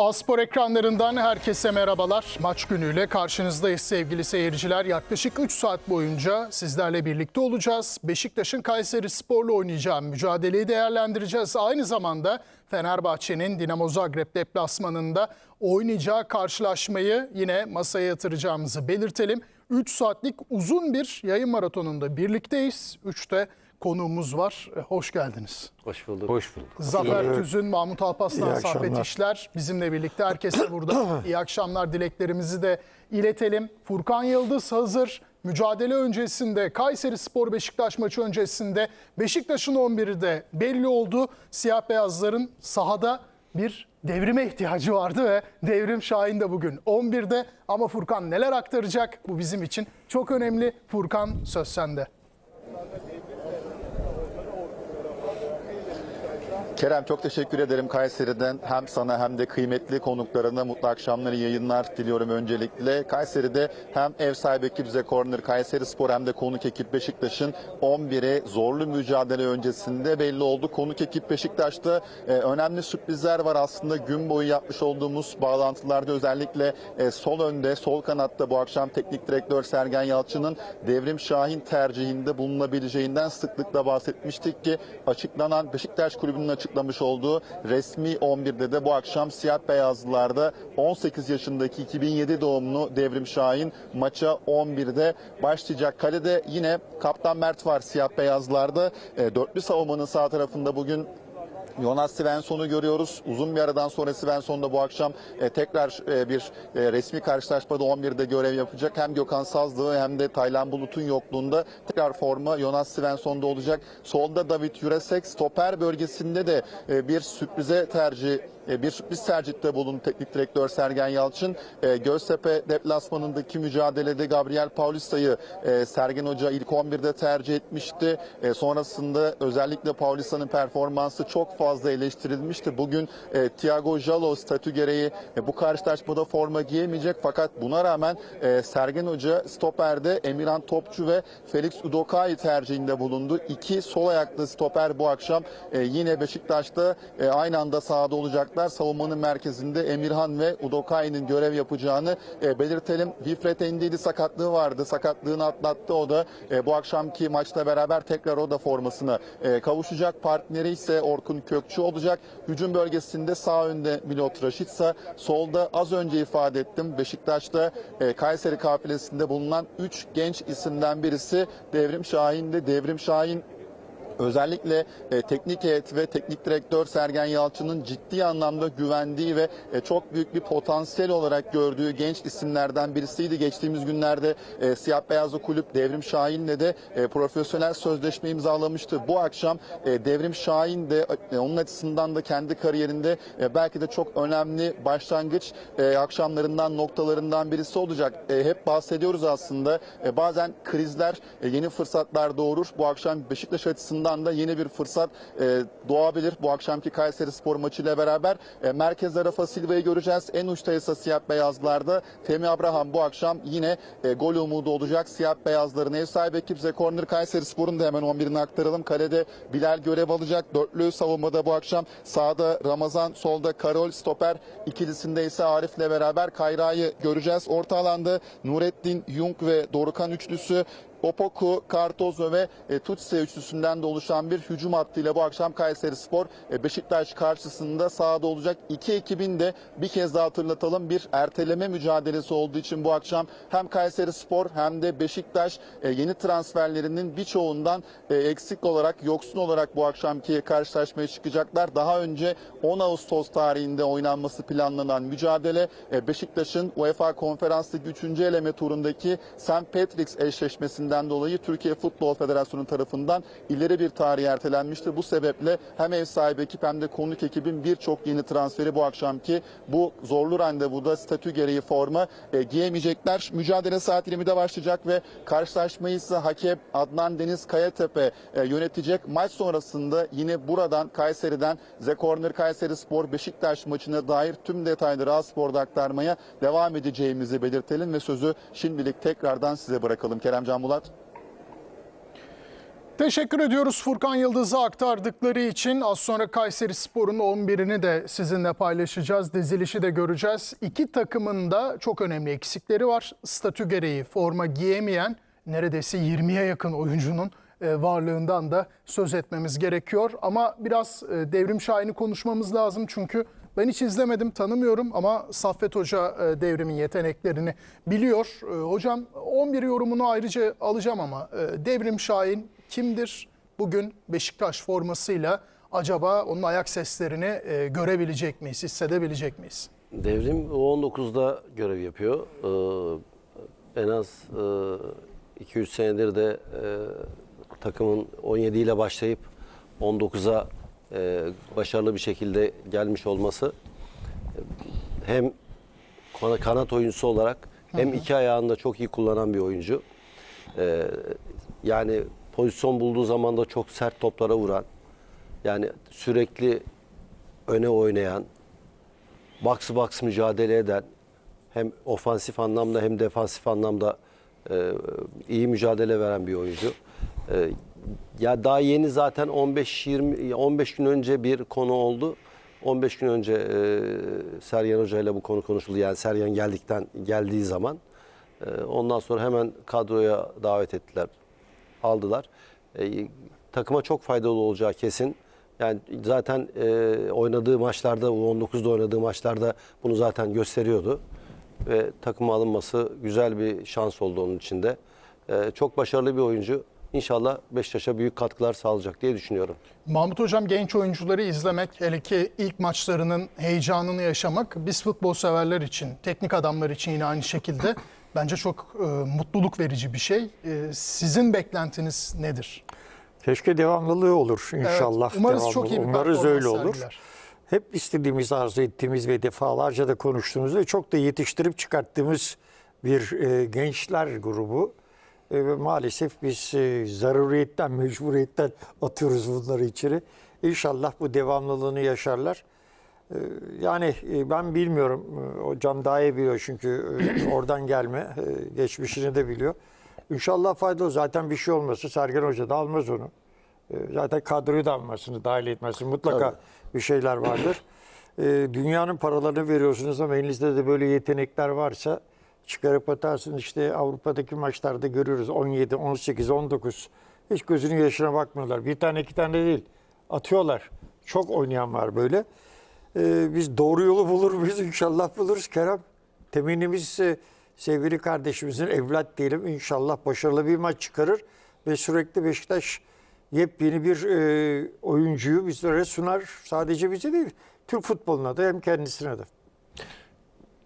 Aspor ekranlarından herkese merhabalar. Maç günüyle karşınızdayız sevgili seyirciler. Yaklaşık 3 saat boyunca sizlerle birlikte olacağız. Beşiktaş'ın Kayseri Spor'la oynayacağı mücadeleyi değerlendireceğiz. Aynı zamanda Fenerbahçe'nin Dinamo Zagreb deplasmanında oynayacağı karşılaşmayı yine masaya yatıracağımızı belirtelim. 3 saatlik uzun bir yayın maratonunda birlikteyiz. 3'te konuğumuz var. E, Hoş geldiniz. Hoş bulduk. Hoş bulduk. Zafer Tüzün, Mahmut Alpaslan, Saffet. İşler bizimle birlikte. Herkese burada iyi akşamlar dileklerimizi de iletelim. Furkan Yıldız hazır. Mücadele öncesinde Kayseri Spor Beşiktaş maçı öncesinde Beşiktaş'ın 11'i de belli oldu. Siyah beyazların sahada bir devrime ihtiyacı vardı ve Devrim Şahin de bugün 11'de. Ama Furkan neler aktaracak? Bu bizim için çok önemli. Furkan söz sende. Kerem çok teşekkür ederim Kayseri'den hem sana hem de kıymetli konuklarına mutlu akşamları yayınlar diliyorum öncelikle. Kayseri'de hem ev sahibi ekip Bize Corner Kayseri Spor hem de konuk ekip Beşiktaş'ın 11'e zorlu mücadele öncesinde belli oldu. Konuk ekip Beşiktaş'ta e, önemli sürprizler var aslında gün boyu yapmış olduğumuz bağlantılarda özellikle e, sol önde sol kanatta bu akşam teknik direktör Sergen Yalçın'ın Devrim Şahin tercihinde bulunabileceğinden sıklıkla bahsetmiştik ki açıklanan Beşiktaş Kulübü'nün açıklamış olduğu resmi 11'de de bu akşam siyah beyazlılarda 18 yaşındaki 2007 doğumlu Devrim Şahin maça 11'de başlayacak. Kalede yine Kaptan Mert var siyah beyazlarda. E, dörtlü savunmanın sağ tarafında bugün Jonas Svensson'u görüyoruz. Uzun bir aradan sonra Svensson da bu akşam e, tekrar e, bir e, resmi karşılaşmada 11'de görev yapacak. Hem Gökhan Sazlı hem de Taylan Bulut'un yokluğunda tekrar forma Jonas Svensson'da olacak. Solda David Jurasek stoper bölgesinde de e, bir sürprize tercih bir sürpriz tercihte bulundu teknik direktör Sergen Yalçın. E, Göztepe deplasmanındaki mücadelede Gabriel Paulista'yı e, Sergen Hoca ilk 11'de tercih etmişti. E, sonrasında özellikle Paulista'nın performansı çok fazla eleştirilmişti. Bugün e, Thiago Jalo statü gereği e, bu karşılaşmada forma giyemeyecek fakat buna rağmen e, Sergen Hoca stoperde Emirhan Topçu ve Felix Udokai tercihinde bulundu. İki sol ayaklı stoper bu akşam e, yine Beşiktaş'ta e, aynı anda sahada olacaklar. Savunmanın merkezinde Emirhan ve Udokai'nin görev yapacağını e, belirtelim. Wilfred Endidi sakatlığı vardı. Sakatlığını atlattı o da. E, bu akşamki maçla beraber tekrar o da formasına e, kavuşacak. Partneri ise Orkun Kökçü olacak. Hücum bölgesinde sağ önde Milot Raşitsa, solda az önce ifade ettim. Beşiktaş'ta e, Kayseri kafilesinde bulunan 3 genç isimden birisi Devrim Şahin'de. Devrim Şahin özellikle e, teknik heyet ve teknik direktör Sergen Yalçın'ın ciddi anlamda güvendiği ve e, çok büyük bir potansiyel olarak gördüğü genç isimlerden birisiydi. Geçtiğimiz günlerde e, Siyah Beyazlı Kulüp Devrim Şahin'le de e, profesyonel sözleşme imzalamıştı. Bu akşam e, Devrim Şahin de e, onun açısından da kendi kariyerinde e, belki de çok önemli başlangıç e, akşamlarından noktalarından birisi olacak. E, hep bahsediyoruz aslında. E, bazen krizler e, yeni fırsatlar doğurur. Bu akşam Beşiktaş açısından da yeni bir fırsat e, doğabilir. Bu akşamki Kayseri Spor maçıyla beraber e, merkezde Rafa Silva'yı göreceğiz. En uçta ise siyah beyazlarda Femi Abraham bu akşam yine e, gol umudu olacak. Siyah beyazların ev sahibi ekip Ze Corner Kayseri Spor'un da hemen 11'ini aktaralım. Kalede Bilal görev alacak. Dörtlü savunmada bu akşam sağda Ramazan, solda Karol stoper ikilisinde ise Arif'le beraber Kayra'yı göreceğiz. Orta alanda Nurettin, Jung ve Dorukan üçlüsü Opoku, Kartozo ve e, Tutse üçlüsünden de oluşan bir hücum hattıyla bu akşam Kayseri Spor e, Beşiktaş karşısında sahada olacak. İki ekibin de bir kez daha hatırlatalım bir erteleme mücadelesi olduğu için bu akşam hem Kayseri Spor hem de Beşiktaş e, yeni transferlerinin birçoğundan e, eksik olarak, yoksun olarak bu akşamki karşılaşmaya çıkacaklar. Daha önce 10 Ağustos tarihinde oynanması planlanan mücadele e, Beşiktaş'ın UEFA Konferans Ligi 3. eleme turundaki St. Patrick's eşleşmesinden dolayı Türkiye Futbol Federasyonu tarafından ileri bir tarih ertelenmişti. Bu sebeple hem ev sahibi ekip hem de konuk ekibin birçok yeni transferi bu akşamki bu zorlu randevuda statü gereği forma e, giyemeyecekler. Mücadele saat 20'de başlayacak ve karşılaşmayı ise hakem Adnan Deniz Kayatepe e, yönetecek. Maç sonrasında yine buradan Kayseri'den The Corner Kayseri Spor Beşiktaş maçına dair tüm detayları A-Spor'da aktarmaya devam edeceğimizi belirtelim ve sözü şimdilik tekrardan size bırakalım. Kerem Can Bulat. Teşekkür ediyoruz Furkan Yıldız'a aktardıkları için. Az sonra Kayseri Spor'un 11'ini de sizinle paylaşacağız. Dizilişi de göreceğiz. İki takımın da çok önemli eksikleri var. Statü gereği forma giyemeyen neredeyse 20'ye yakın oyuncunun e, varlığından da söz etmemiz gerekiyor. Ama biraz e, Devrim Şahin'i konuşmamız lazım çünkü ben hiç izlemedim, tanımıyorum ama Saffet Hoca e, devrimin yeteneklerini biliyor. Hocam 11 yorumunu ayrıca alacağım ama Devrim Şahin kimdir? Bugün Beşiktaş formasıyla acaba onun ayak seslerini e, görebilecek miyiz, hissedebilecek miyiz? Devrim U19'da görev yapıyor. Ee, en az e, 2-3 senedir de e, takımın 17 ile başlayıp 19'a e, başarılı bir şekilde gelmiş olması hem kana- kanat oyuncusu olarak hem iki ayağını da çok iyi kullanan bir oyuncu. Ee, yani pozisyon bulduğu zaman da çok sert toplara vuran, yani sürekli öne oynayan, box box mücadele eden hem ofansif anlamda hem defansif anlamda e, iyi mücadele veren bir oyuncu. E, ya daha yeni zaten 15-20 15 gün önce bir konu oldu. 15 gün önce e, Sergen Hoca ile bu konu konuşuldu. Yani Sergen geldikten geldiği zaman e, ondan sonra hemen kadroya davet ettiler. Aldılar. E, takıma çok faydalı olacağı kesin. Yani zaten e, oynadığı maçlarda, U19'da oynadığı maçlarda bunu zaten gösteriyordu. Ve takıma alınması güzel bir şans oldu onun için de. E, çok başarılı bir oyuncu. İnşallah Beşiktaş'a büyük katkılar sağlayacak diye düşünüyorum. Mahmut Hocam genç oyuncuları izlemek, hele ki ilk maçlarının heyecanını yaşamak biz futbol severler için, teknik adamlar için yine aynı şekilde bence çok e, mutluluk verici bir şey. E, sizin beklentiniz nedir? Keşke devamlılığı olur inşallah. umarız devamlı. çok iyi bir Umarız öyle olur. sergiler. Hep istediğimiz, arzu ettiğimiz ve defalarca da konuştuğumuz ve çok da yetiştirip çıkarttığımız bir e, gençler grubu. E, ve maalesef biz e, zaruriyetten, mecburiyetten atıyoruz bunları içeri. İnşallah bu devamlılığını yaşarlar. E, yani e, ben bilmiyorum, hocam daha iyi biliyor çünkü e, oradan gelme, e, geçmişini de biliyor. İnşallah faydalı. Zaten bir şey olmasa Sergen Hoca da almaz onu. E, Zaten kadroyu da almasını, dahil etmesini mutlaka bir şeyler vardır. Dünyanın paralarını veriyorsunuz ama elinizde de böyle yetenekler varsa çıkarıp atarsın. İşte Avrupa'daki maçlarda görüyoruz 17, 18, 19. Hiç gözünün yaşına bakmıyorlar. Bir tane iki tane değil. Atıyorlar. Çok oynayan var böyle. E, biz doğru yolu bulur muyuz? İnşallah buluruz Kerem. Temennimiz e, sevgili kardeşimizin evlat diyelim inşallah başarılı bir maç çıkarır ve sürekli Beşiktaş yepyeni bir e, oyuncuyu bizlere sunar. Sadece bize değil, Türk futboluna da hem kendisine de.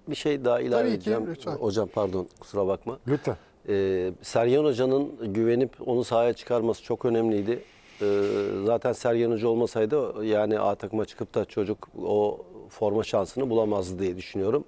Bir şey daha ilave Tabii ki, edeceğim. lütfen. Hocam pardon kusura bakma. Lütfen. Ee, Sergen Hoca'nın güvenip onu sahaya çıkarması çok önemliydi. Ee, zaten Sergen olmasaydı yani A takıma çıkıp da çocuk o forma şansını bulamazdı diye düşünüyorum.